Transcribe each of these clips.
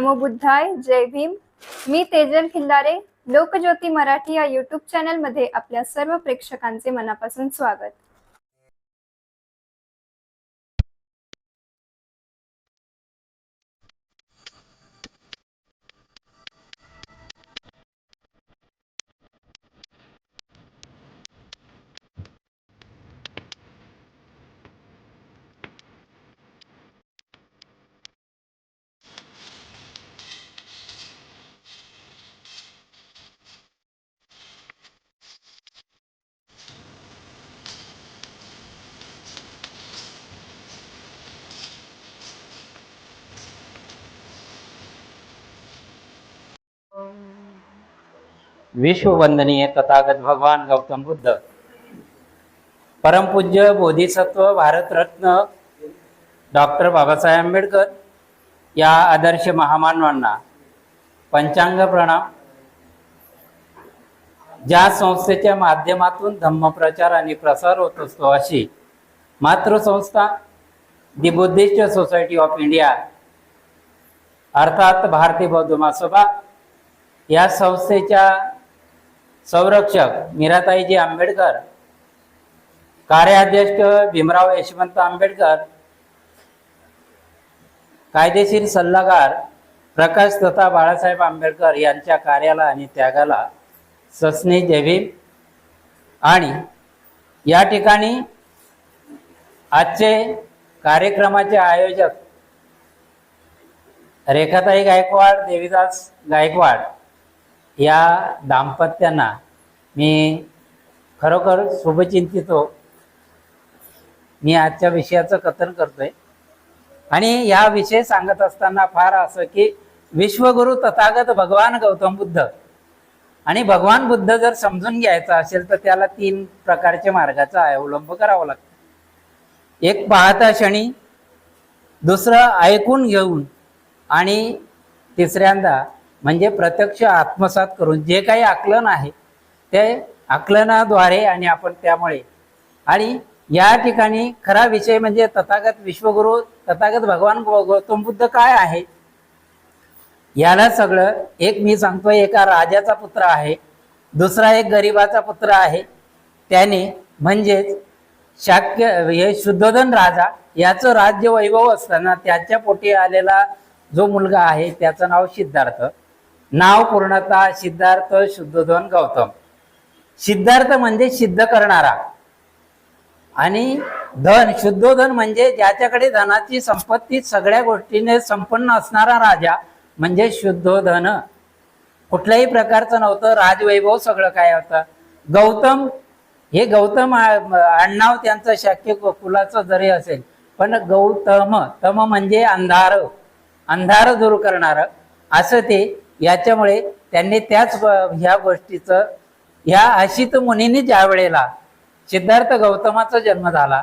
नमो बुद्धाय जय भीम. मी तेजल खिल्लारे लोकज्योती मराठी या युट्यूब चॅनलमध्ये आपल्या सर्व प्रेक्षकांचे मनापासून स्वागत. विश्ववंदनीय तथागत भगवान गौतम बुद्ध। परमपूज्य बोधिसत्व भारतरत्न डॉक्टर बाबासाहेब आंबेडकर या आदर्श महामानवांना पंचांग प्रणाम। ज्या संस्थेच्या माध्यमातून धम्मप्रचार आणि प्रसार होत असतो अशी मातृसंस्था the Buddhist society of India अर्थात भारतीय बौद्ध महासभा या संस्थेच्या संरक्षक मीराताईजी आंबेडकर कार्याध्यक्ष भीमराव यशवंत आंबेडकर कायदेशीर सल्लागार प्रकाश तथा बाळासाहेब आंबेडकर यांच्या कार्याला आणि त्यागाला ससनी जयभीम आणि या ठिकाणी आजचे कार्यक्रमाचे आयोजक रेखाताई गायकवाड देवीदास गायकवाड या दाम्पत्यांना मी खरोखर शुभचिंतितो. मी आजच्या विषयाचं कथन करतोय. आणि या विषय सांगत असताना फार असं की विश्वगुरु तथागत भगवान गौतम बुद्ध. आणि भगवान बुद्ध जर समजून घ्यायचा असेल तर त्याला तीन प्रकारच्या मार्गाचा अवलंब करावा लागतो. एक पाहता क्षणी दुसरं ऐकून घेऊन आणि तिसऱ्यांदा म्हणजे प्रत्यक्ष आत्मसात करून जे काही आकलन आहे ते आकलनाद्वारे आणि आपण त्यामुळे. आणि या ठिकाणी खरा विषय म्हणजे तथागत विश्वगुरु तथागत भगवान गौतम बुद्ध काय आहे? याला सगळं एक मी सांगतोय एका राजाचा पुत्र आहे दुसरा एक गरीबाचा पुत्र आहे. त्याने म्हणजेच शाक्य हे शुद्धोधन राजा याचं राज्य वैभव असताना त्याच्या पोटी आलेला जो मुलगा आहे त्याचं नाव सिद्धार्थ. नाव पूर्णतः सिद्धार्थ शुद्धोधन गौतम. सिद्धार्थ म्हणजे सिद्ध करणारा. आणि धन शुद्धोधन म्हणजे ज्याच्याकडे धनाची संपत्ती सगळ्या गोष्टीने संपन्न असणारा राजा म्हणजे शुद्धोधन. कुठल्याही प्रकारचं नव्हतं राजवैभव सगळं काय होतं? गौतम हे गौतम आ- आडनाव त्यांचं शाक्य कुलाचं जरी असेल पण गौतम तम म्हणजे अंधार. अंधार दूर करणार. असं ते याच्यामुळे त्यांनी त्याच ह्या गोष्टीचं ह्या अशित मुनीने ज्या वेळेला सिद्धार्थ गौतमाचा जन्म झाला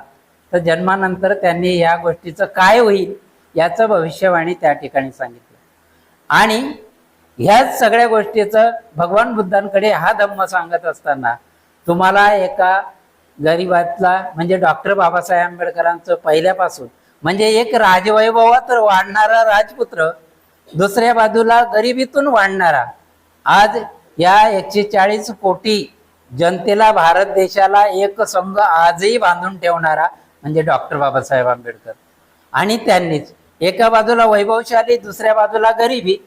तर जन्मानंतर त्यांनी या गोष्टीचं काय होईल याचं भविष्यवाणी त्या ठिकाणी सांगितलं. आणि ह्याच सगळ्या गोष्टीचं भगवान बुद्धांकडे हा धम्म सांगत असताना तुम्हाला एका गरीबातला म्हणजे डॉक्टर बाबासाहेब आंबेडकरांचं पहिल्यापासून म्हणजे एक राजवैभवात वाढणारा राजपुत्र दुसऱ्या बाजूला गरिबीतून वाढणारा. आज या एकशे चाळीस कोटी जनतेला भारत देशाला एक संघ आजही बांधून ठेवणारा म्हणजे डॉक्टर बाबासाहेब आंबेडकर. आणि त्यांनीच एका बाजूला वैभवशाली दुसऱ्या बाजूला गरिबी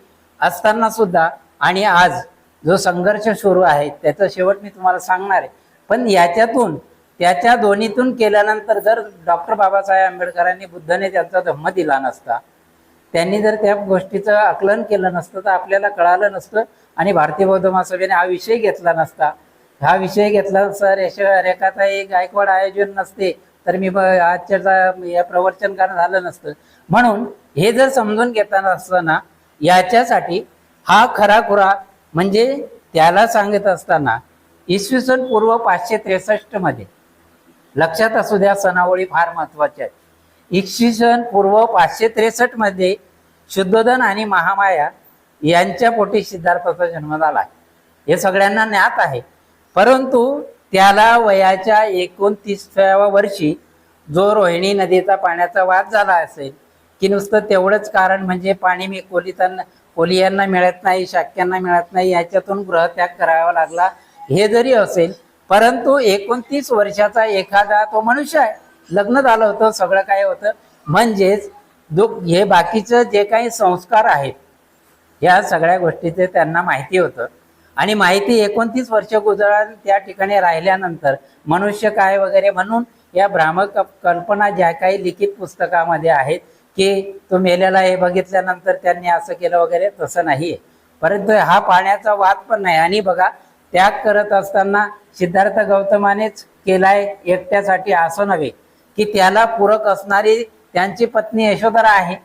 असताना सुद्धा आणि आज जो संघर्ष सुरू आहे त्याचा शेवट मी तुम्हाला सांगणार आहे. पण याच्यातून त्याच्या दोन्हीतून केल्यानंतर जर डॉक्टर बाबासाहेब आंबेडकरांनी बुद्धाने त्यांचा धम्म दिला नसता त्यांनी जर त्या गोष्टीचं आकलन केलं नसतं तर आपल्याला कळालं नसतं आणि भारतीय बौद्ध महासभेने हा विषय घेतला नसता. हा विषय घेतला सर रेखाचा रेखाताई गायकवाड आयोजन नसते तर मी ब- आजच्या या प्रवचनकार झालं नसतं. म्हणून हे जर समजून घेताना असताना याच्यासाठी हा खरा खुरा म्हणजे त्याला सांगत असताना इसवी सन पूर्व पाचशे त्रेसष्टमध्ये लक्षात असू द्या सणावळी फार महत्त्वाच्या आहेत इसवी सन पूर्व पाचशे त्रेसष्टमध्ये शुद्धोधन आणि महामाया यांच्या पोटी सिद्धार्थाचा जन्म झाला. हे सगळ्यांना ज्ञात आहे. परंतु त्याला वयाच्या एकोणतीसाव्या वर्षी जो रोहिणी नदीचा पाण्याचा वाद झाला असेल की नुसतं तेवढंच कारण म्हणजे पाणी मी कोलितांना कोलियांना मिळत नाही शाक्यांना मिळत नाही याच्यातून गृहत्याग करावा लागला हे जरी असेल परंतु एकोणतीस वर्षाचा एखादा तो मनुष्य आहे. लग्न झालं होतं सगळं काय होतं. म्हणजेच दुःख हे बाकीचं जे काही संस्कार आहेत या सगळ्या गोष्टीचे त्यांना माहिती होतं. आणि माहिती एकोणतीस वर्ष गुजरात त्या ठिकाणी राहिल्यानंतर मनुष्य काय वगैरे म्हणून या भ्रामक कल्पना ज्या काही लिखित पुस्तकामध्ये आहेत की तो मेलेला हे बघितल्यानंतर त्यांनी असं केलं वगैरे तसं नाही परंतु हा पाण्याचा वाद पण नाही. आणि बघा त्याग करत असताना सिद्धार्थ गौतमानेच केलाय एकट्यासाठी असं नव्हे. की त्याला पूरक असणारी त्यांची पत्नी यशोधरा आहे.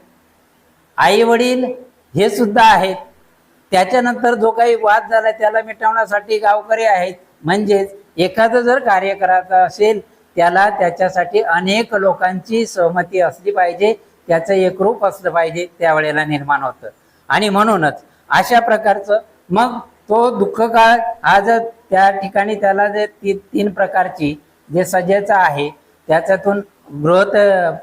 आई वडील हे सुद्धा आहेत. त्याच्यानंतर जो काही वाद झाला त्याला मिटवण्यासाठी गावकरी आहेत. म्हणजेच एखादं जर कार्य करायचं असेल त्याला त्याच्यासाठी अनेक लोकांची सहमती असली पाहिजे. त्याचं एकरूप असलं पाहिजे त्यावेळेला निर्माण होतं. आणि म्हणूनच अशा प्रकारचं मग तो दुःख काळ हा जर त्या ठिकाणी त्याला जे ती तीन प्रकारची जे सजेचा आहे त्याच्यातून गृह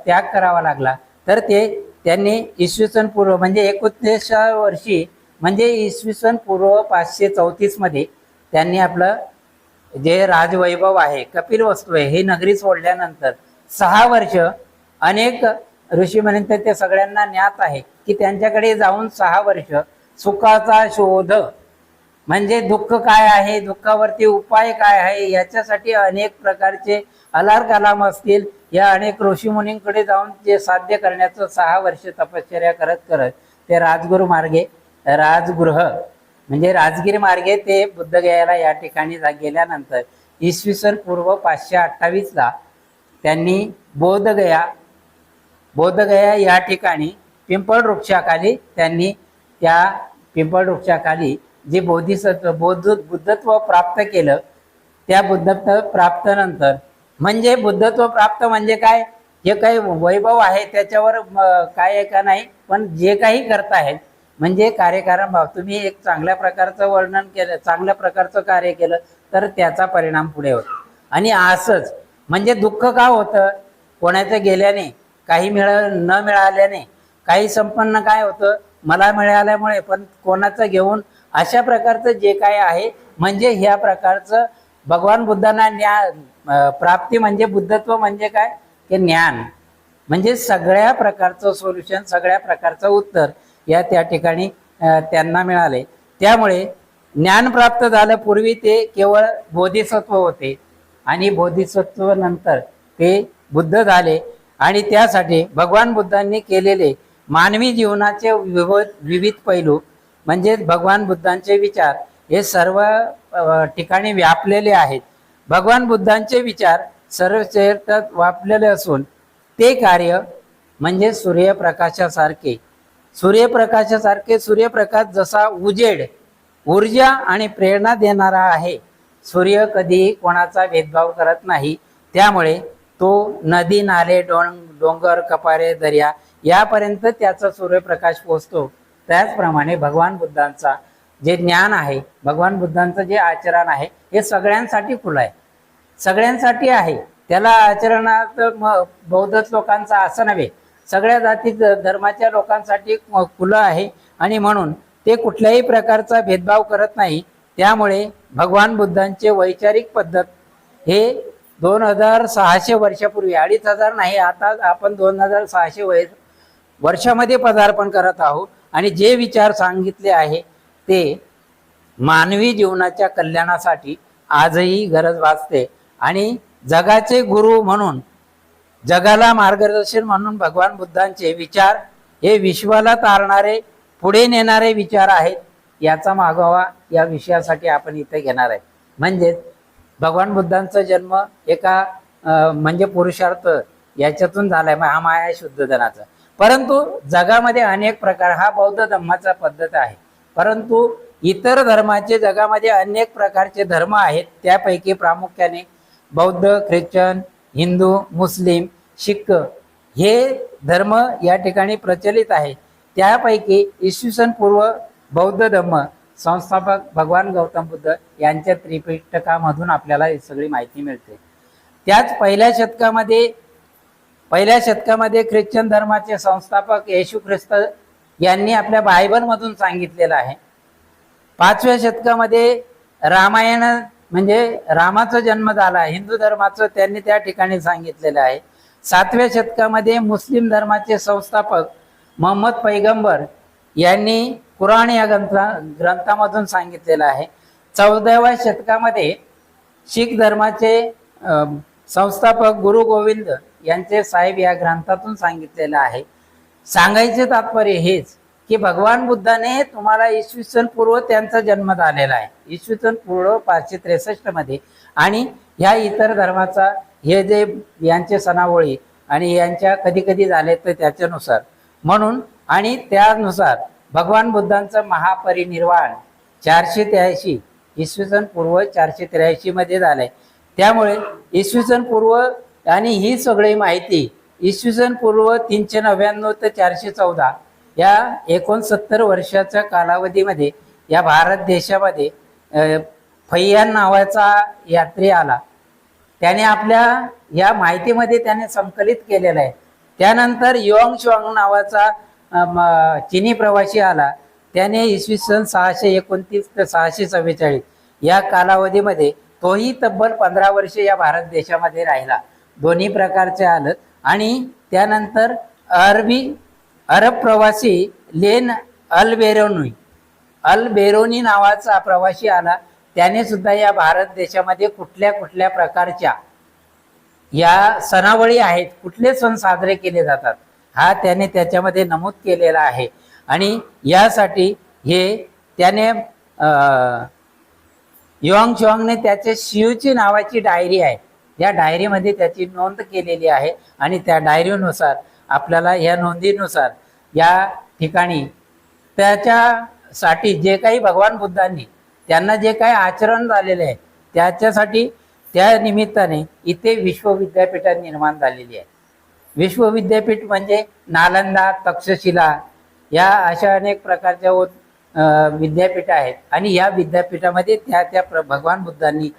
त्याग करावा लागला. तर ते त्यांनी इसवी सन पूर्व म्हणजे एकोणतीसच्या वर्षी म्हणजे इसवी सन पूर्व पाचशे चौतीसमध्ये त्यांनी आपलं जे राजवैभव आहे कपिल वस्तू आहे ही नगरी सोडल्यानंतर सहा वर्ष अनेक ऋषी म्हणतात ते सगळ्यांना ज्ञात आहे की त्यांच्याकडे जाऊन सहा वर्ष सुखाचा शोध म्हणजे दुःख काय आहे दुःखावरती उपाय काय आहे याच्यासाठी अनेक प्रकारचे अलार कलाम असतील या अनेक ऋषीमुनींकडे जाऊन जे साध्य करण्याचं सहा वर्ष तपश्चर्या करत करत ते राजगुरु मार्गे राजगृह म्हणजे राजगिरी मार्गे ते बुद्धगयाला या ठिकाणी जा- गेल्यानंतर इसवी सन पूर्व पाचशे अठ्ठावीसला त्यांनी बोधगया बोधगया या ठिकाणी पिंपळ वृक्षाखाली त्यांनी त्या पिंपळ वृक्षाखाली जे बोधिसत्व बौद्ध बुद्धत्व प्राप्त केलं त्या बुद्धत्व प्राप्त नंतर म्हणजे बुद्धत्व प्राप्त म्हणजे काय? जे काही वैभव आहे त्याच्यावर काय आहे का नाही पण जे काही करतायत म्हणजे कार्यकारण भाव. तुम्ही एक चांगल्या प्रकारचं वर्णन केलं चांगल्या प्रकारचं कार्य केलं तर त्याचा परिणाम पुढे होतो. आणि असंच म्हणजे दुःख का होतं? कोणाचं गेल्याने काही मिळ न मिळाल्याने काही संपन्न काय होतं? मला मिळाल्यामुळे पण कोणाचं घेऊन अशा प्रकारचं जे काय आहे म्हणजे ह्या प्रकारचं भगवान बुद्धांना ज्ञान प्राप्ती म्हणजे बुद्धत्व म्हणजे काय? की ज्ञान. म्हणजे सगळ्या प्रकारचं सोल्युशन सगळ्या प्रकारचं उत्तर या त्या ठिकाणी त्यांना मिळाले. त्यामुळे ज्ञान प्राप्त झालं पूर्वी ते केवळ बोधिसत्व होते. आणि बोधिसत्व नंतर ते बुद्ध झाले. आणि त्यासाठी भगवान बुद्धांनी केलेले मानवी जीवनाचे विविध विविध पैलू म्हणजेच भगवान बुद्धांचे विचार हे सर्व ठिकाणी व्यापलेले आहेत. भगवान बुद्धांचे विचार सर्व वापलेले असून ते कार्य म्हणजे सूर्यप्रकाशासारखे. सूर्यप्रकाशासारखे सूर्यप्रकाश जसा उजेड ऊर्जा आणि प्रेरणा देणारा आहे सूर्य कधीही कोणाचा भेदभाव करत नाही त्यामुळे तो नदी नाले डोंग डोंगर कपारे दर्या यापर्यंत त्याचा सूर्यप्रकाश पोचतो त्याचप्रमाणे भगवान बुद्धांचा जे ज्ञान आहे भगवान बुद्धांचं जे आचरण आहे हे सगळ्यांसाठी खुलं आहे. सगळ्यांसाठी आहे. त्याला आचरणात म- बौद्ध लोकांचा असं नव्हे. सगळ्या जाती धर्माच्या लोकांसाठी खुलं आहे आणि म्हणून ते कुठल्याही प्रकारचा भेदभाव करत नाही. त्यामुळे भगवान बुद्धांचे वैचारिक पद्धत हे दोन हजार सहाशे वर्षापूर्वी अडीच हजार नाही आता आपण दोन हजार सहाशे वै वर्षामध्ये पदार्पण करत आहोत. आणि जे विचार सांगितले आहे ते मानवी जीवनाच्या कल्याणासाठी आजही गरज भासते. आणि जगाचे गुरु म्हणून जगाला मार्गदर्शन म्हणून भगवान बुद्धांचे विचार हे विश्वाला तारणारे पुढे नेणारे विचार आहेत याचा मागोवा या विषयासाठी आपण इथे घेणार आहे. म्हणजेच भगवान बुद्धांचा जन्म एका म्हणजे पुरुषार्थ याच्यातून झालाय हा माया शुद्ध धनाचा. परंतु जगामध्ये अनेक प्रकार हा बौद्ध धर्माचा पद्धत आहे. परंतु इतर धर्माचे जगामध्ये अनेक प्रकारचे धर्म आहेत त्यापैकी प्रामुख्याने बौद्ध ख्रिश्चन हिंदू मुस्लिम शिख हे धर्म या ठिकाणी प्रचलित आहे. त्यापैकी इसवी सन पूर्व बौद्ध धर्म संस्थापक भगवान गौतम बुद्ध यांच्या त्रिपिटकामधून आपल्याला ही सगळी माहिती मिळते. त्याच पहिल्या शतकामध्ये पहिल्या शतकामध्ये ख्रिश्चन धर्माचे संस्थापक येशू ख्रिस्त यांनी आपल्या बायबलमधून सांगितलेलं आहे. पाचव्या शतकामध्ये रामायण म्हणजे रामाचा जन्म झाला हिंदू धर्माचं त्यांनी त्या ठिकाणी सांगितलेलं आहे. सातव्या शतकामध्ये मुस्लिम धर्माचे संस्थापक मोहम्मद पैगंबर यांनी कुराण या ग्रंथा ग्रंथामधून सांगितलेलं आहे. चौदाव्या शतकामध्ये शीख धर्माचे अं, संस्थापक गुरु गोविंद यांचे साहेब या ग्रंथातून सांगितलेलं आहे. सांगायचे तात्पर्य हेच की भगवान बुद्धाने तुम्हाला इसवी सन पूर्व त्यांचा जन्म झालेला आहे. इसवी सन पूर्व पाचशे त्रेसष्टमध्ये. आणि ह्या इतर धर्माचा हे जे यांचे सणावळी आणि यांच्या कधी कधी झाले तर त्याच्यानुसार. म्हणून आणि त्यानुसार भगवान बुद्धांचं महापरिनिर्वाण चारशे त्र्याऐंशी इसवी सन पूर्व चारशे त्र्याऐंशी मध्ये झालंय. त्यामुळे इसवी सन पूर्व आणि ही सगळी माहिती इसवी सन पूर्व तीनशे नव्याण्णव ते चारशे चौदा या एकोणसत्तर वर्षाच्या कालावधीमध्ये या भारत देशामध्ये अ, फैयान नावाचा यात्री आला. त्याने आपल्या या माहितीमध्ये त्याने संकलित केलेलं आहे. त्यानंतर योंग शुआंग नावाचा चिनी प्रवासी आला. त्याने इसवी सन सहाशे एकोणतीस ते सहाशे चव्वेचाळीस या कालावधीमध्ये तोही तब्बल पंधरा वर्षे या भारत देशामध्ये राहिला. दोन्ही प्रकारचे आलं. आणि त्यानंतर अरबी अरब प्रवासी लेन अल बेरोनी अल बेरोनी नावाचा प्रवासी आला. त्याने सुद्धा या भारत देशामध्ये कुठल्या कुठल्या प्रकारच्या या सणावळी आहेत कुठले सण साजरे केले जातात हा त्याने त्याच्यामध्ये नमूद केलेला आहे. आणि यासाठी हे त्याने युवांग युआंग त्याचे त्याच्या शिवची नावाची डायरी आहे. या डायरीमध्ये त्याची नोंद केलेली आहे आणि त्या डायरीनुसार आपल्याला या नोंदीनुसार या ठिकाणी त्याच्यासाठी जे काही भगवान बुद्धांनी त्यांना जे काही आचरण झालेले आहे त्याच्यासाठी त्या निमित्ताने इथे विश्वविद्यापीठ निर्माण झालेली आहे. विश्वविद्यापीठ म्हणजे नालंदा तक्षशिला या अशा अनेक प्रकारच्या विद्यापीठ आहेत. आणि या विद्यापीठामध्ये त्या त्या प्र- भगवान बुद्धांनी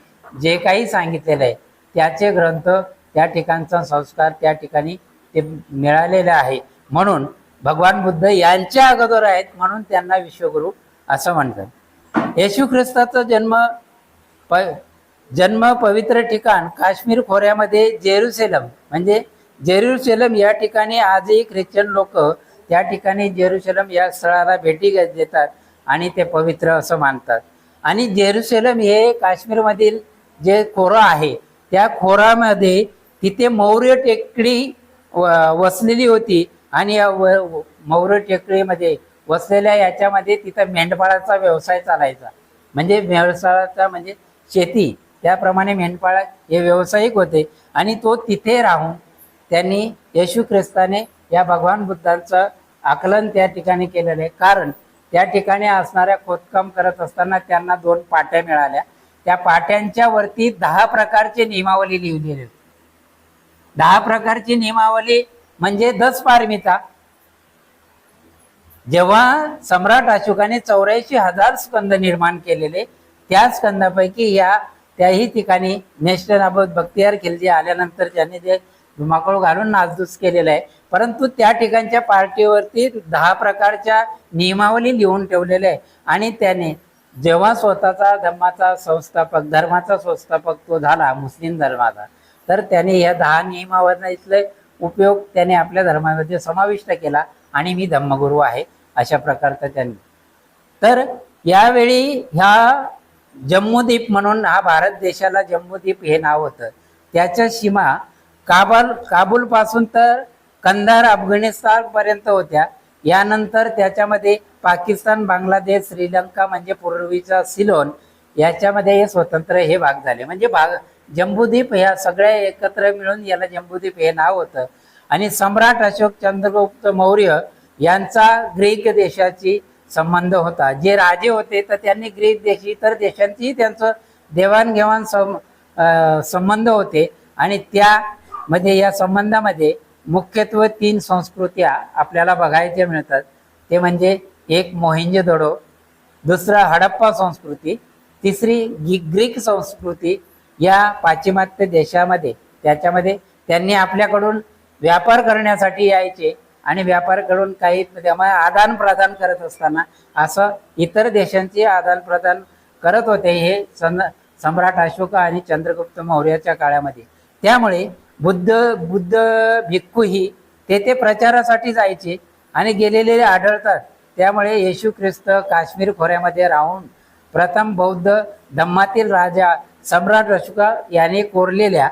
जे काही सांगितलेलं आहे त्याचे ग्रंथ त्या ठिकाणचा संस्कार त्या ठिकाणी ते मिळालेले आहे. म्हणून भगवान बुद्ध यांच्या अगोदर आहेत म्हणून त्यांना विश्वगुरु असं म्हणतात. येशू ख्रिस्ताचा जन्म प जन्म पवित्र ठिकाण काश्मीर खोऱ्यामध्ये जेरुसेलम म्हणजे जेरुसेलम या ठिकाणी आजही ख्रिश्चन लोक त्या ठिकाणी जेरुसेलम या स्थळाला भेटी देतात आणि ते पवित्र असं मानतात. आणि जेरुसेलम हे काश्मीरमधील जे खोरं आहे त्या खोरामध्ये तिथे मौर्य टेकडी व- वसलेली होती. आणि या मौर्य टेकडीमध्ये वसलेल्या याच्यामध्ये तिथं मेंढपाळाचा व्यवसाय चालायचा. म्हणजे व्यवसायाचा म्हणजे शेती. त्याप्रमाणे मेंढपाळ हे व्यावसायिक होते. आणि तो तिथे राहून त्यांनी येशू ख्रिस्ताने या भगवान बुद्धांचं आकलन त्या ठिकाणी केलेलं आहे. कारण त्या ठिकाणी असणाऱ्या खोदकाम करत असताना त्यांना दोन पाट्या मिळाल्या. त्या पाट्यांच्या वरती दहा प्रकारचे नियमावली लिहिलेली. होती दहा प्रकारची नियमावली म्हणजे दस पारमिता. जेव्हा सम्राट अशोकाने चौऱ्याऐंशी हजार स्कंद निर्माण केलेले त्या स्कंदापैकी या त्याही ठिकाणी नेशनल अबाबत बख्तियार खिलजी आल्यानंतर त्यांनी ते धुमाकूळ घालून नासधूस केलेलं आहे. परंतु त्या ठिकाणच्या पार्टीवरती दहा प्रकारच्या नियमावली लिहून ठेवलेल्या आहे. आणि त्याने जेव्हा स्वतःचा धर्माचा संस्थापक धर्माचा संस्थापक तो झाला मुस्लिम धर्माचा तर त्याने या दहा नियमावलीतले उपयोग त्याने आपल्या धर्मामध्ये समाविष्ट केला आणि मी धम्मगुरू आहे अशा प्रकारचा त्यांनी. तर यावेळी ह्या जम्मूद्वीप म्हणून हा भारत देशाला जम्मूद्वीप हे नाव होतं. त्याच्या सीमा काबल काबूलपासून तर कंधार अफगाणिस्तान पर्यंत होत्या. यानंतर त्याच्यामध्ये पाकिस्तान बांगलादेश श्रीलंका म्हणजे पूर्वीचा सिलोन याच्यामध्ये हे स्वतंत्र हे भाग झाले. म्हणजे भाग जम्बूद्वीप ह्या सगळ्या एकत्र मिळून याला जम्बूद्वीप हे नाव होतं. आणि सम्राट अशोक चंद्रगुप्त मौर्य यांचा ग्रीक देशाची संबंध होता. जे राजे होते तर त्यांनी ग्रीक देश इतर देशांचीही त्यांचं देवाणघेवाण सं संबंध होते. आणि त्यामध्ये या संबंधामध्ये मुख्यत्वे तीन संस्कृत्या आपल्याला बघायच्या मिळतात. ते म्हणजे एक मोहिंजोदडो दुसरा हडप्पा संस्कृती तिसरी गी ग्रीक संस्कृती या पाश्चिमात्य देशामध्ये. त्याच्यामध्ये त्यांनी आपल्याकडून व्यापार करण्यासाठी यायचे आणि व्यापार करून काही त्यामुळे आदान प्रदान करत असताना असं इतर देशांचे आदान प्रदान करत होते हे सन सम्राट अशोक आणि चंद्रगुप्त मौर्याच्या काळामध्ये. त्यामुळे बुद्ध बुद्ध भिक्खूही तेथे प्रचारासाठी जायचे आणि गेलेले आढळतात. त्यामुळे येशू ख्रिस्त काश्मीर खोऱ्यामध्ये राहून प्रथम बौद्ध धम्मातील राजा सम्राट अशोका याने कोरलेल्या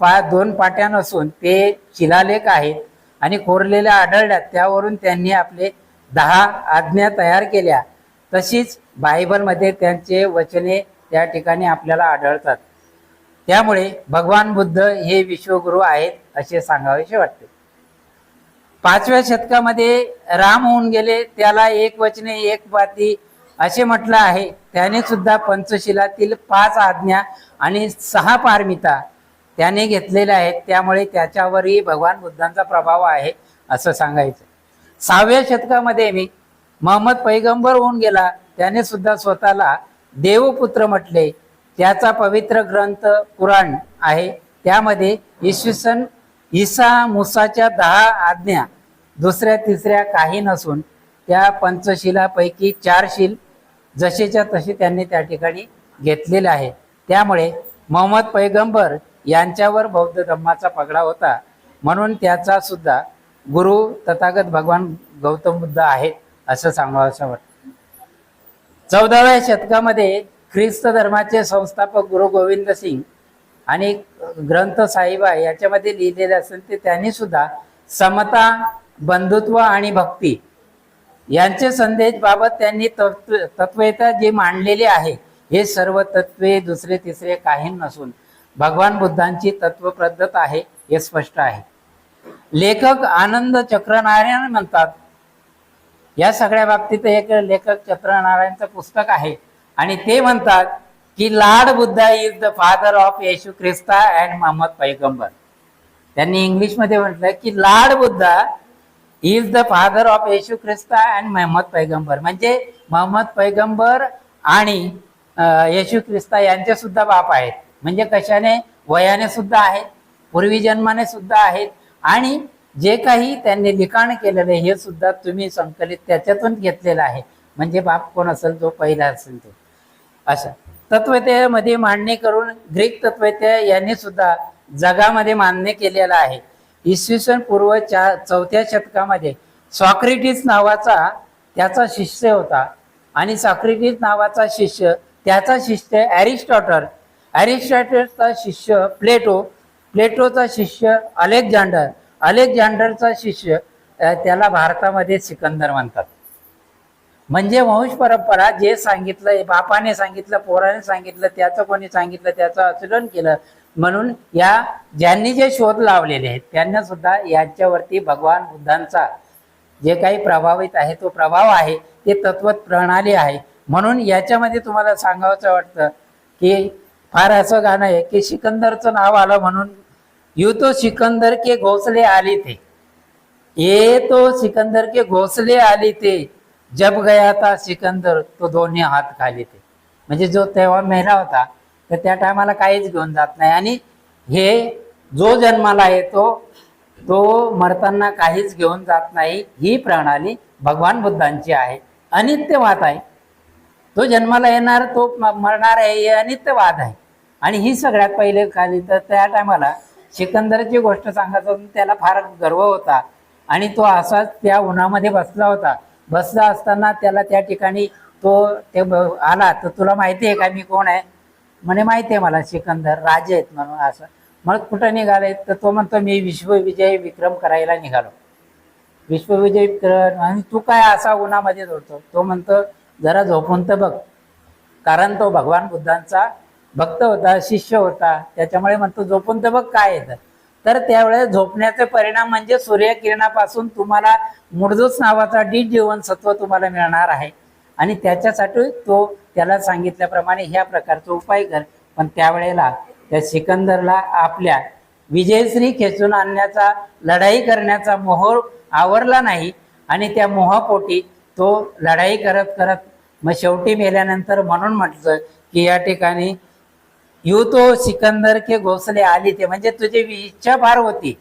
पा दोन पाट्या नसून ते शिलालेख आहेत. आणि कोरलेल्या आढळल्यात. त्यावरून त्यांनी आपले दहा आज्ञा तयार केल्या. तशीच बायबलमध्ये त्यांचे वचने त्या ठिकाणी आपल्याला आढळतात. त्यामुळे भगवान बुद्ध हे विश्वगुरू आहेत असे सांगावेसे वाटते. पाचव्या शतकामध्ये राम होऊन गेले त्याला एक वचने एक पाती असे म्हटलं आहे. त्याने सुद्धा पंचशिलातील पाच आज्ञा आणि सहा पारमिता त्याने घेतलेल्या आहेत. त्यामुळे त्याच्यावरही भगवान बुद्धांचा प्रभाव आहे असं सांगायचं. सहाव्या शतकामध्ये मी महम्मद पैगंबर होऊन गेला. त्याने सुद्धा स्वतःला देवपुत्र म्हटले. त्याचा पवित्र ग्रंथ कुराण आहे. त्यामध्ये इसवी सन ईसा मुसाच्या दहा आज्ञा दुसऱ्या तिसऱ्या काही नसून त्या पंचशिलापैकी चार शील जसेच्या तसे त्यांनी त्या ठिकाणी घेतलेले आहे. त्यामुळे मोहम्मद पैगंबर यांच्यावर बौद्ध धर्माचा पगडा होता. म्हणून त्याचा सुद्धा गुरु तथागत भगवान गौतम बुद्ध आहेत असं सांगावं असं वाटतं. चौदाव्या शतकामध्ये ख्रिस्त धर्माचे संस्थापक गुरु गोविंद सिंग आणि ग्रंथ साहिबा याच्यामध्ये लिहिलेले असेल ते त्यांनी सुद्धा समता बंधुत्व आणि भक्ती यांचे संदेश बाबत त्यांनी तत्व तत्वता जे मांडलेले आहे हे सर्व तत्वे दुसरे तिसरे काही नसून भगवान बुद्धांची तत्वपद्धत आहे हे स्पष्ट आहे. लेखक आनंद चक्रनारायण म्हणतात या सगळ्या बाबतीत एक लेखक चक्रनारायणचं पुस्तक आहे आणि ते म्हणतात की Lord Buddha is the father of Yeshu Khrista and Mohammed Paigambar त्यांनी इंग्लिशमध्ये म्हटलं की Lord Buddha is the father of Yeshu Khrista and Mohammed Paigambar म्हणजे मोहम्मद पैगंबर आणि येशू ख्रिस्ता यांचे सुद्धा बाप आहेत. म्हणजे कशाने? वयाने सुद्धा आहेत पूर्वी जन्माने सुद्धा आहेत आणि जे काही त्यांनी लिखाण केलेलं आहे हे सुद्धा तुम्ही संकलित त्याच्यातून घेतलेलं आहे. म्हणजे बाप कोण असेल तो? पहिला असेल तो. असं. तत्वतेमध्ये मांडणी करून ग्रीक तत्वते यांनी सुद्धा जगामध्ये मान्य केलेलं आहे. इसवी सन पूर्व चा चौथ्या शतकामध्ये सॉक्रेटिस नावाचा त्याचा शिष्य होता आणि सॉक्रेटिस नावाचा शिष्य त्याचा शिष्य ॲरिस्टॉटल ॲरिस्टॉटलचा शिष्य प्लेटो प्लेटोचा शिष्य अलेक्झांडर. अलेक्झांडरचा शिष्य त्याला भारतामध्ये सिकंदर म्हणतात. म्हणजे वंश परंपरा जे सांगितलं बापाने सांगितलं पोराने सांगितलं त्याचं कोणी सांगितलं त्याचं आचरण केलं म्हणून या ज्यांनी जे शोध लावलेले आहेत त्यांना सुद्धा याच्यावरती भगवान बुद्धांचा जे काही प्रभावित आहे तो प्रभाव आहे ते तत्वत प्रणाली आहे. म्हणून याच्यामध्ये तुम्हाला सांगावंसं वाटतं की फार असं गाणं आहे की सिकंदरचं नाव आलं म्हणून यू तो सिकंदर के घोसले आले ते ये तो सिकंदर के घोसले आले ते जब गया था सिकंदर तो दोन्ही हात खाली ते म्हणजे जो तेव्हा मेला होता तर त्या टायमाला काहीच घेऊन जात नाही. आणि हे जो जन्माला येतो तो मरताना काहीच घेऊन जात नाही ही प्रणाली भगवान बुद्धांची आहे. अनित्यवाद आहे. तो जन्माला येणार तो म- मरणार आहे हे अनित्यवाद आहे. आणि ही सगळ्यात पहिले खाली तर त्या टायमाला सिकंदरची गोष्ट सांगत होतं, त्याला फार गर्व होता. आणि तो असाच त्या उन्हामध्ये बसला होता. बसला असताना त्याला त्या ठिकाणी तो ते ब- आला. तर तुला माहिती आहे का मी कोण आहे? म्हणे माहिती आहे मला सिकंदर राजे आहेत म्हणून असं. मग कुठं निघाले? तर तो म्हणतो मी विश्वविजय विक्रम करायला निघालो. विश्वविजय विक्रम आणि तू काय असा उन्हामध्ये जोडतो तो म्हणतो जरा झोपून तर बघ. कारण तो भगवान बुद्धांचा भक्त होता शिष्य होता. त्याच्यामुळे म्हणतो झोपून तर बघ काय येतं तर त्यावेळेस झोपण्याचे परिणाम म्हणजे सूर्यकिरणापासून तुम्हाला मूळजूस नावाचा डी जीवनसत्व तुम्हाला मिळणार आहे. आणि त्याच्यासाठी तो त्याला सांगितल्याप्रमाणे ह्या प्रकारचा उपाय कर. पण त्यावेळेला त्या सिकंदरला आपल्या विजयश्री खेचून आणण्याचा लढाई करण्याचा मोह आवरला नाही. आणि त्या मोहापोटी तो लढाई करत करत मग शेवटी मेल्यानंतर म्हणून म्हटलं की या ठिकाणी यू तो सिकंदर के घोसले आली ते. म्हणजे तुझी इच्छा फार होती.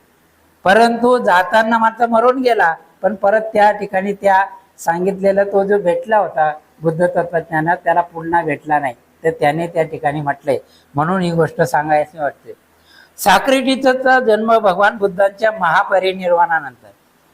परंतु जाताना मात्र मरून गेला. पण परत त्या ठिकाणी त्या सांगितलेला तो जो भेटला होता बुद्ध तत्वज्ञानात त्याला पुन्हा भेटला नाही. तर त्याने त्या ठिकाणी म्हटलंय. म्हणून ही गोष्ट सांगायची वाटते. साक्रेटीचा जन्म भगवान बुद्धांच्या महापरिनिर्वाणानंतर.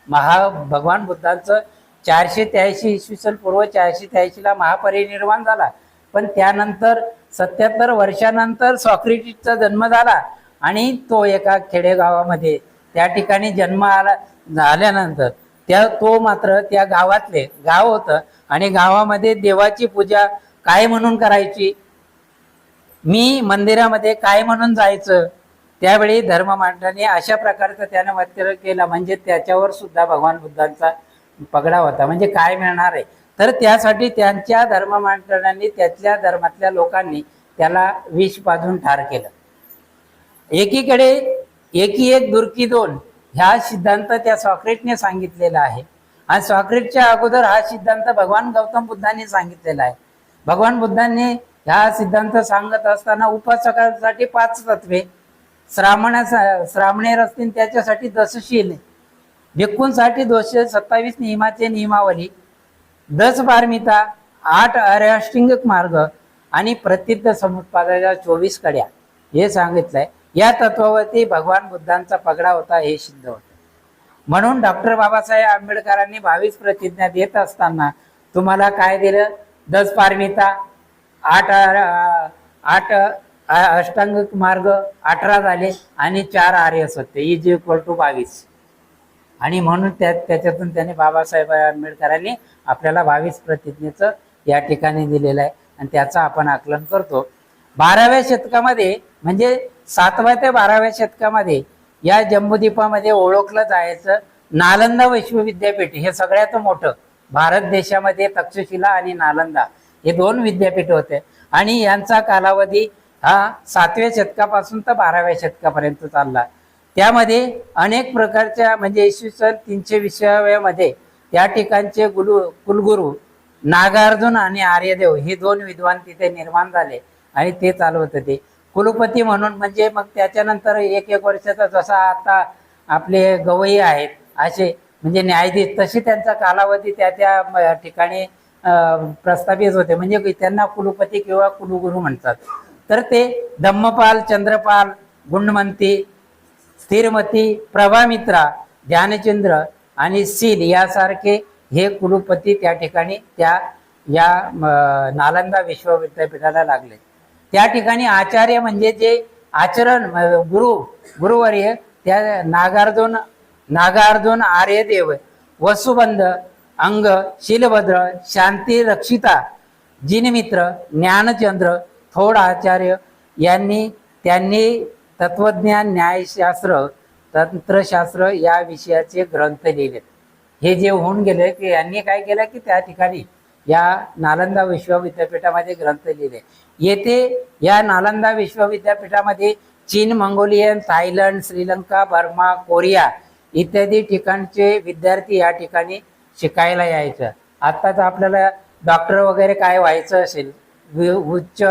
महा भगवान बुद्धांचं चारशे त्र्याऐंशी इसवी सन पूर्व चारशे त्र्याऐंशीला महापरिनिर्वाण झाला. पण त्यानंतर सत्याहत्तर वर्षानंतर सॉक्रेटिसचा जन्म झाला आणि तो एका खेडेगावामध्ये त्या ठिकाणी जन्म आला झाल्यानंतर त्या तो मात्र त्या गावातले गाव होतं आणि गावामध्ये देवाची पूजा काय म्हणून करायची? मी मंदिरामध्ये काय म्हणून जायचं? त्यावेळी धर्म मांडणी अशा प्रकारचं त्यानं वक्तव्य केलं. म्हणजे त्याच्यावर सुद्धा भगवान बुद्धांचा पगडा होता. म्हणजे काय मिळणार आहे? तर त्यासाठी त्यांच्या धर्ममांडणांनी त्यातल्या धर्मातल्या लोकांनी त्याला विष पाजून ठार केलं. एकीकडे एकी एक दुर्की दोन ह्या सिद्धांत त्या सॉक्रेटने सांगितलेला आहे. आणि सॉक्रेटच्या अगोदर हा सिद्धांत भगवान गौतम बुद्धांनी सांगितलेला आहे. भगवान बुद्धांनी ह्या सिद्धांत सांगत असताना उपासकांसाठी पाच तत्वे श्रावणा श्रावणे असतील त्याच्यासाठी दसशील भिक्खूंसाठी दोनशे सत्तावीस नियमाचे नियमावली दस पारमिता आठ अष्टिंगिक मार्ग आणि प्रसिद्ध समुत्पादाच्या चोवीस कड्या. हे सांगितलंय. या तत्वावरती भगवान बुद्धांचा पगडा होता हे सिद्ध होत. म्हणून डॉक्टर बाबासाहेब आंबेडकरांनी बावीस प्रतिज्ञा देत असताना तुम्हाला काय दिलं? दस पारमिता आठ आठ अष्टांग अष्टांगिक मार्ग अठरा झाले आणि चार आर्य सत्य इज इक्वल टू बावीस. आणि म्हणून त्या त्याच्यातून त्याने बाबासाहेब आंबेडकरांनी आपल्याला बावीस प्रतिज्ञेचं या ठिकाणी दिलेलं आहे. आणि त्याचं आपण आकलन करतो. बाराव्या शतकामध्ये म्हणजे सातव्या ते बाराव्या शतकामध्ये या जम्बुद्वीपामध्ये ओळखलं जायचं नालंदा विश्वविद्यापीठ हे सगळ्यात मोठं भारत देशामध्ये तक्षशिला आणि नालंदा हे दोन विद्यापीठ होते. आणि यांचा कालावधी हा सातव्या शतकापासून तर बाराव्या शतकापर्यंत चालला. त्यामध्ये अनेक प्रकारच्या म्हणजे इसवी सन तीनशे विसाव्यामध्ये या ठिकाणचे गुरु कुलगुरू नागार्जुन आणि आर्यदेव हे दोन विद्वान तिथे निर्माण झाले आणि ते चालवत होते. कुलपती म्हणून म्हणजे मग त्याच्यानंतर एक एक वर्षाचा जसा आता आपले गवई आहेत असे म्हणजे न्यायाधीश तशी त्यांचा कालावधी त्या त्या ठिकाणी प्रस्थापित होते. म्हणजे त्यांना कुलपती किंवा कुलगुरू म्हणतात. तर ते धम्मपाल चंद्रपाल गुंडमंती स्थिरमती प्रभामित्रा ध्यानचंद्र आणि सील यासारखे हे कुलपती त्या ठिकाणी त्या या नालंदा नालंदा विश्वविद्यापीठाला लागले. त्या ठिकाणी आचार्य म्हणजे जे आचरण गुरु गुरुवर्य त्या नागार्जुन नागार्जुन आर्यदेव वसुबंध अंग शीलभद्र शांती रक्षिता जिनमित्र ज्ञानचंद्र थोड आचार्य यांनी त्यांनी तत्वज्ञान न्यायशास्त्र तंत्रशास्त्र या विषयाचे ग्रंथ लिहिलेत. हे जे होऊन गेले की यांनी काय केलं की त्या ठिकाणी या नालंदा विश्वविद्यापीठामध्ये ग्रंथ लिहिले. येथे या नालंदा विश्वविद्यापीठामध्ये चीन Mongolian Thailand Sri Lanka Burma Korea इत्यादी ठिकाणचे विद्यार्थी या ठिकाणी शिकायला यायचं. आत्ताच आपल्याला डॉक्टर वगैरे काय व्हायचं असेल उच्च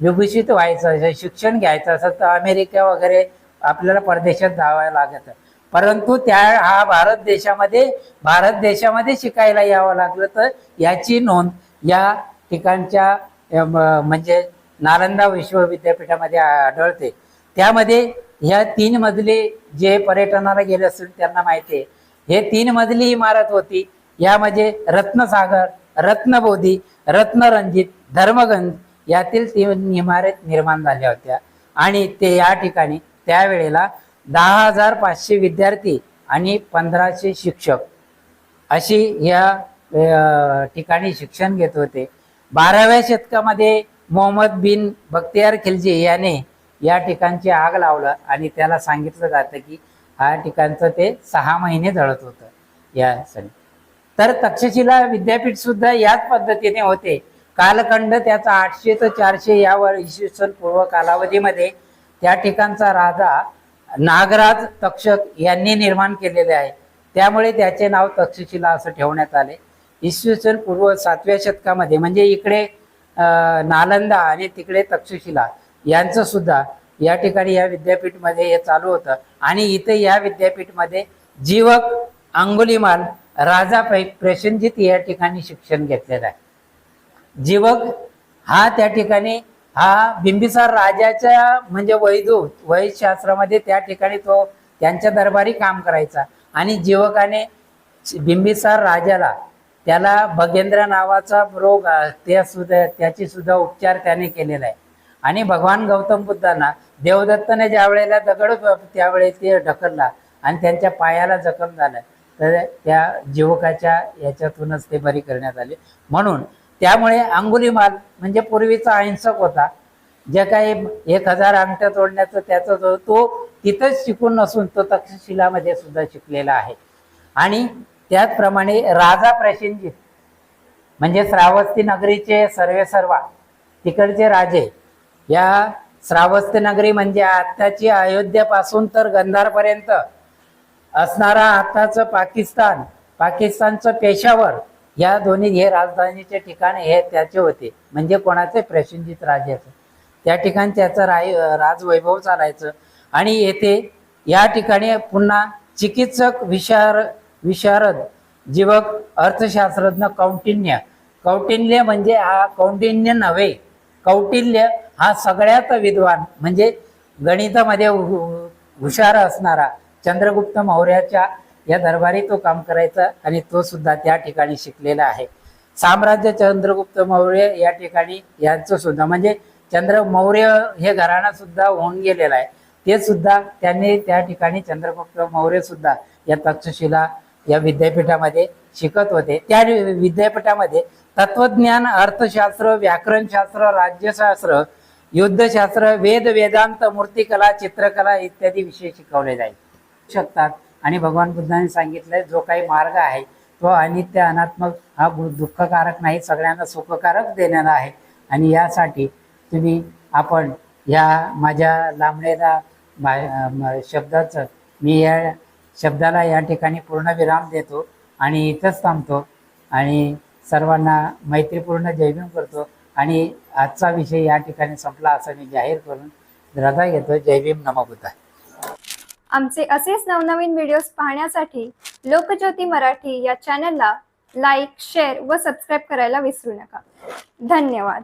विभूषित व्हायचं असेल शिक्षण घ्यायचं असेल तर अमेरिका वगैरे आपल्याला परदेशात जावं लागत. परंतु त्या हा भारत देशामध्ये भारत देशामध्ये शिकायला यावं लागलं तर याची नोंद या ठिकाणच्या म्हणजे नालंदा विश्वविद्यापीठामध्ये आढळते. त्यामध्ये ह्या तीन मजली जे पर्यटनाला गेले असतील त्यांना माहिती आहे. हे तीन मजली इमारत होती. यामध्ये रत्नसागर रत्नबोधी रत्नरंजित धर्मगंज यातील तीन इमारत निर्माण झाल्या होत्या. आणि ते या ठिकाणी त्यावेळेला दहा हजार पाचशे विद्यार्थी आणि पंधराशे शिक्षक अशी या ठिकाणी शिक्षण घेत होते. बाराव्या शतकामध्ये मोहम्मद बिन बख्तियार खिलजी याने या ठिकाणची आग लावलं आणि त्याला सांगितलं जातं की हा ठिकाणचं ते सहा महिने जळत होतं. या सण तर तक्षशिला विद्यापीठ सुद्धा याच पद्धतीने होते. कालखंड त्याचा आठशे ते चारशे यावर इसवी सन पूर्व कालावधीमध्ये त्या ठिकाणचा राजा नागराज तक्षक यांनी निर्माण केलेले आहे. त्यामुळे त्याचे नाव तक्षशिला असं ठेवण्यात आले. इसवी सन पूर्व सातव्या शतकामध्ये म्हणजे इकडे नालंदा आणि तिकडे तक्षशिला यांचं सुद्धा या ठिकाणी या विद्यापीठमध्ये हे चालू होतं. आणि इथे या विद्यापीठमध्ये जीवक अंगुलीमाल राजा प्रे- प्रसेनजित या ठिकाणी शिक्षण घेतलेलं आहे. जीवक हा त्या ठिकाणी हा बिंबिसार राजाच्या म्हणजे वैदूत वैदशास्त्रामध्ये त्या ठिकाणी तो त्यांच्या दरबारी काम करायचा. आणि जीवकाने बिंबिसार राजाला त्याला भगेंद्र नावाचा रोग त्या सुद्धा त्याची सुद्धा उपचार त्याने केलेला आहे. आणि भगवान गौतम बुद्धांना देवदत्तने ज्या वेळेला दगड त्यावेळेस ते ढकलला आणि त्यांच्या पायाला जखम झालं तर त्या जीवकाच्या याच्यातूनच ते बरी करण्यात आले. म्हणून त्यामुळे अंगुलीमाल म्हणजे पूर्वीचा अहिंसक होता. जे काही एक हजार अंगठ्या तोडण्याचं त्याचा जो तो तिथंच शिकून नसून तो तक्षशिलामध्ये सुद्धा शिकलेला आहे. आणि त्याचप्रमाणे राजा प्रसेनजित म्हणजे श्रावस्ती नगरीचे सर्वे सर्वा तिकडचे राजे या श्रावस्ती नगरी म्हणजे आत्ताची अयोध्येपासून तर गंधारपर्यंत असणारा आताचं पाकिस्तान पाकिस्तानचं पेशावर या दोन्ही हे राजधानीचे ठिकाण हे त्याचे होते. म्हणजे कोणाचे? प्रसेनजित राजाचे. त्या ठिकाणी त्याचं राय राजवैभव चालायचं. आणि येथे या ठिकाणी पुन्हा चिकित्सक विशार विशारद जीवक अर्थशास्त्रज्ञ कौटिन्य. कौटिल्य म्हणजे हा कौटिन्य नव्हे. कौटिल्य हा सगळ्यात विद्वान म्हणजे गणितामध्ये हुशार असणारा चंद्रगुप्त मौर्याच्या या दरबारी तो काम करायचा आणि तो सुद्धा त्या ठिकाणी शिकलेला आहे. साम्राज्य चंद्रगुप्त मौर्य या ठिकाणी यांचं सुद्धा म्हणजे चंद्र मौर्य हे घराणा सुद्धा होऊन गेलेलं आहे. ते सुद्धा त्यांनी त्या ठिकाणी चंद्रगुप्त मौर्य सुद्धा या तक्षशिला या विद्यापीठामध्ये शिकत होते. त्या विद्यापीठामध्ये तत्वज्ञान अर्थशास्त्र व्याकरणशास्त्र राज्यशास्त्र युद्धशास्त्र वेद वेदांत मूर्तिकला चित्रकला इत्यादी विषय शिकवले जाईल शकतात. आणि भगवान बुद्धाने सांगितलं जो काही मार्ग आहे तो अनित्य अनात्मक हा दुःखकारक नाही सगळ्यांना सुखकारक देणारा आहे. आणि यासाठी तुम्ही आपण या माझ्या लांबणेला शब्दाचं मी या शब्दाला या ठिकाणी पूर्ण विराम देतो आणि इथंच थांबतो. आणि सर्वांना मैत्रीपूर्ण जयभीम करतो. आणि आजचा विषय या ठिकाणी संपला असं मी जाहीर करून रजा घेतो. जयभीम नमबुद्धा आमचे असेच नवनवीन व्हिडिओज पाहण्यासाठी लोकज्योती मराठी या चॅनलला लाईक शेअर व सबस्क्राईब करायला विसरू नका. धन्यवाद.